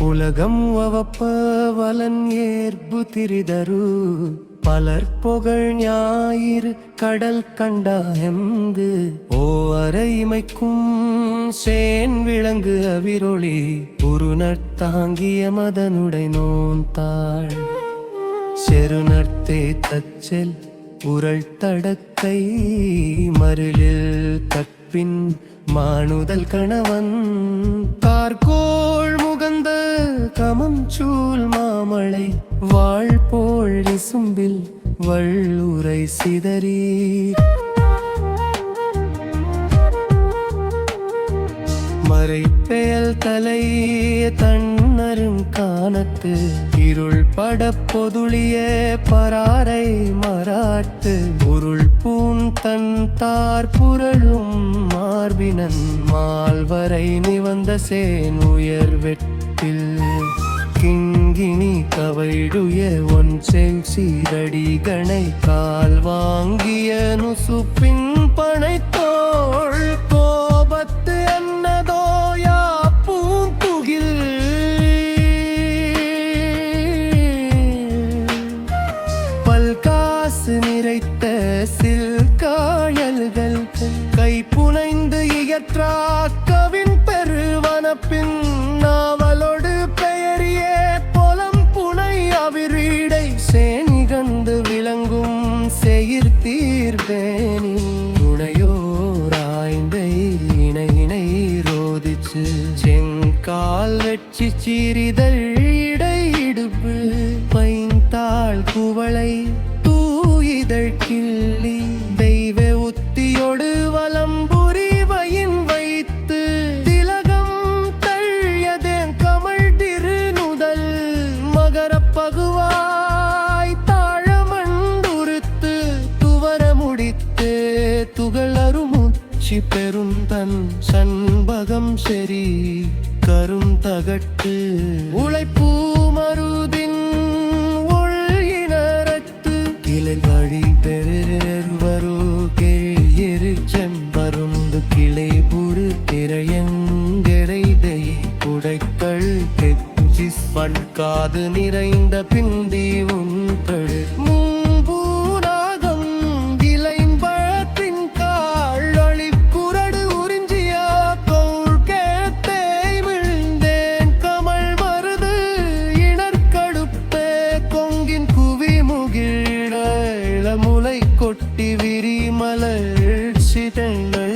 உலகம் அவப்ப வலன் ஏற்பு திரிதரு. பலர் புகழ் ஞாயிறு கடல் கண்டாயந்து ஓ அறைமைக்கும் சேன் விளங்கு அவிரொளி. குருநற்தாங்கிய மதனுடை நோந்தாள் செருநர்த்தே தச்செல் உரள் தடக்கை மருளில் கற்பின் மானுதல் கணவன். கார்கோள் முகந்த கமம் சூல் மாமழை வாழ்போள் சும்பில் வள்ளுரை சிதறி பாறை பெயல் தலை தன்னரும் காணத்து இருள் பட பொதுளிய பராரை மராட்டு. பொருள் பூன் தன் தார் புரளும் மார்பினன் மால்வரை நிவந்த சேன் உயர் வெட்டில். கிங்கினி கவைடுய ஒன் செல் சீரடி கணை கால் வாங்கிய நுசுப்பின் இணைந்து இயற்றாக்கவின் பெருவனப்பின் நாவலோடு பெயரியே பொலம் புனை அவிரீடை சேனிகந்து விளங்கும் செயிர் தீர்வேனி துணையோராய்ந்தை இணை இணை ரோதிச்சு செங்கால் வெற்றி சீரிதழ் துகளருமுச்சி பெரும் தன் சண்பகம் செறி கரும் தகட்டு. உழைப்பூ மருதின் ஒழியினரத்து கிளை வழி பெருவரு கேழு செம்பருந்து கிளை புரு திரையங்கரை குடைக்கள் தெச்சி பண்காது நிறைந்த பிந்தி உன் தழு கொட்டி விரி மலர் சிதங்கள்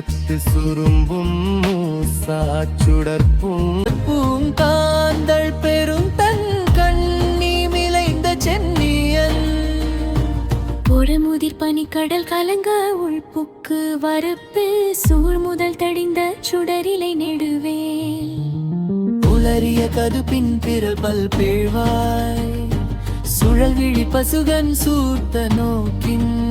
அடுக்கத்து சுரும்பும் மூசாச்சுடற்பும் பூங்காந்தள் பெரும் தன் கண்ணி மிளைந்த சென்னியன். பொறமுதிர் பனிக்கடல் கலங்க உள்புக்கு வரப்பு சூழ் முதல் தடிந்த சுடரிலை நெடுவேல். உளறிய கதுப்பின் பிறபல் பேழ்வாய் சுழல் விழி பசுகன் சூத்த நோக்கின்.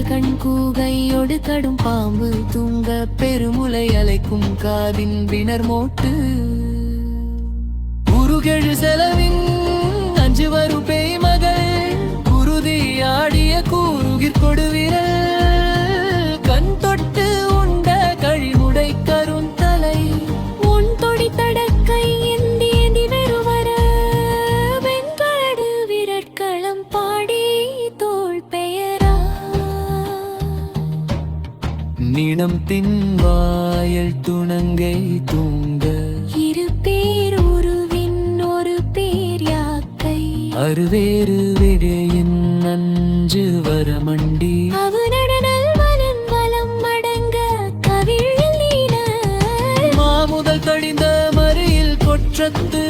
கழல் கண் கூகையோடு கடும் பாம்பு தூங்க பெருமுலை அலைக்கும் காதின் வினர் மோட்டு. உருகெழு செலவின் அஞ்சு வரும் பேய் மகள் குருதி ஆடிய கூறுகிற் கொடுவிரல் நினம் தின்வாயல் துணங்கை தூங்க. இரு பேர் உருவின் ஒரு பேர் யாக்கை. அருவேறு விடையின் நஞ்சு வரமண்டி. மாமுதல் கடிந்த மறியில் கொற்றத்து.